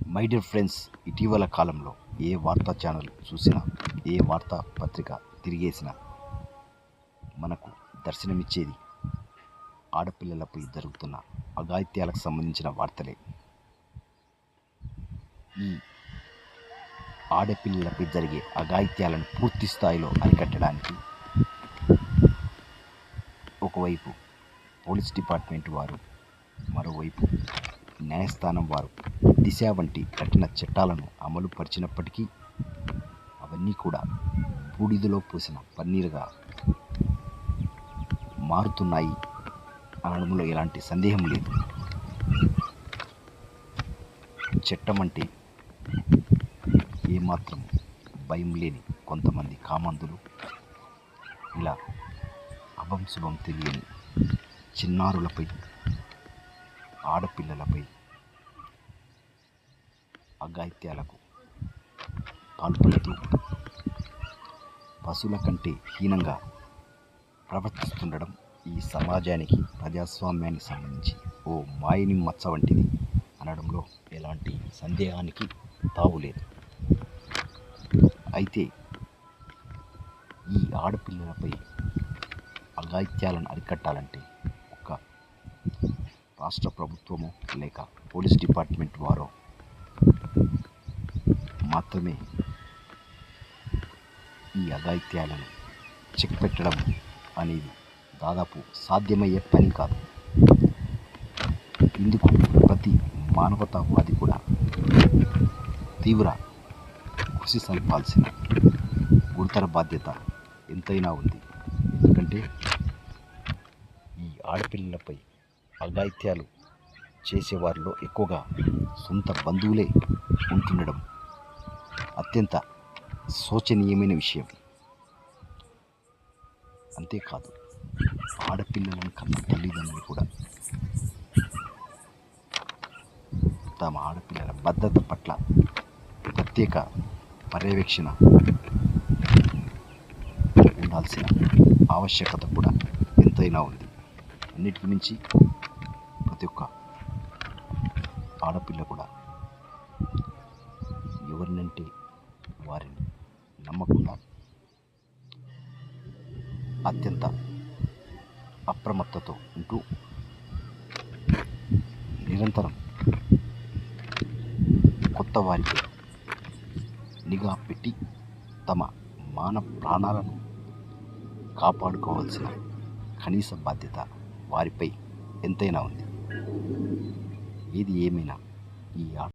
My dear friends ఇటీవల కాలంలో ఏ వార్తా ఛానల్ చూసినా ఏ వార్తా పత్రిక తిరిగేసినా మనకు దర్శనమిచ్చేది ఆడపిల్లలపై జరుగుతున్న అఘాయిత్యాలకు సంబంధించిన వార్తలే. ఈ ఆడపిల్లలపై జరిగే అఘాయిత్యాలను పూర్తి స్థాయిలో అరికట్టడానికి ఒకవైపు పోలీస్ డిపార్ట్మెంట్ వారు మరోవైపు న్యాయస్థానం వారు దిశ వంటి కఠిన చట్టాలను అమలు పరిచినప్పటికీ అవన్నీ కూడా బూడిదలో పోసిన పన్నీరుగా మారుతున్నాయి అనడంలో ఎలాంటి సందేహం లేదు. చట్టం అంటే ఏమాత్రం భయం లేని కొంతమంది కామందులు. ఇలా అభం శుభం తెలియని చిన్నారులపై ఆడపిల్లలపై అఘాయిత్యాలకు కాల్పులతో పశువుల కంటే హీనంగా ప్రవర్తిస్తుండడం ఈ సమాజానికి ప్రజాస్వామ్యానికి సంబంధించి ఓ మాయని మచ్చ వంటిది అనడంలో ఎలాంటి సందేహానికి తావులేదు అయితే ఈ ఆడపిల్లలపై అఘాయిత్యాలను అరికట్టాలంటే ఒక రాష్ట్ర ప్రభుత్వము లేక పోలీస్ డిపార్ట్మెంట్ వారో మాత్రమే ఈ అఘాయిత్యాలను చెక్ పెట్టడం అనేది దాదాపు సాధ్యమయ్యే పని కాదు. ఇందుకు ప్రతి మానవతావాది కూడా తీవ్ర కృషి సల్పాల్సిన గురుతర బాధ్యత ఎంతైనా ఉంది. ఎందుకంటే ఈ ఆడపిల్లలపై అఘాయిత్యాలు చేసేవారిలో ఎక్కువగా సొంత బంధువులే ఉంటుండడం అత్యంత శోచనీయమైన విషయం. అంతేకాదు ఆడపిల్లలను కన్న తల్లిదండ్రులు కూడా తమ ఆడపిల్లల భద్రత పట్ల ప్రత్యేక పర్యవేక్షణ ఉండాల్సిన ఆవశ్యకత కూడా ఎంతైనా ఉంది. అన్నిటికీ మించి ప్రతి ఒక్క ఆడపిల్ల కూడా ఎవరినంటే వారిని నమ్మకుండా అత్యంత అప్రమత్తతో ఉంటూ నిరంతరం కొత్త వారికి నిఘా పెట్టి తమ మాన ప్రాణాలను కాపాడుకోవాల్సిన కనీస బాధ్యత వారిపై ఎంతైనా ఉంది. ఏది ఏమైనా ఈ ఆట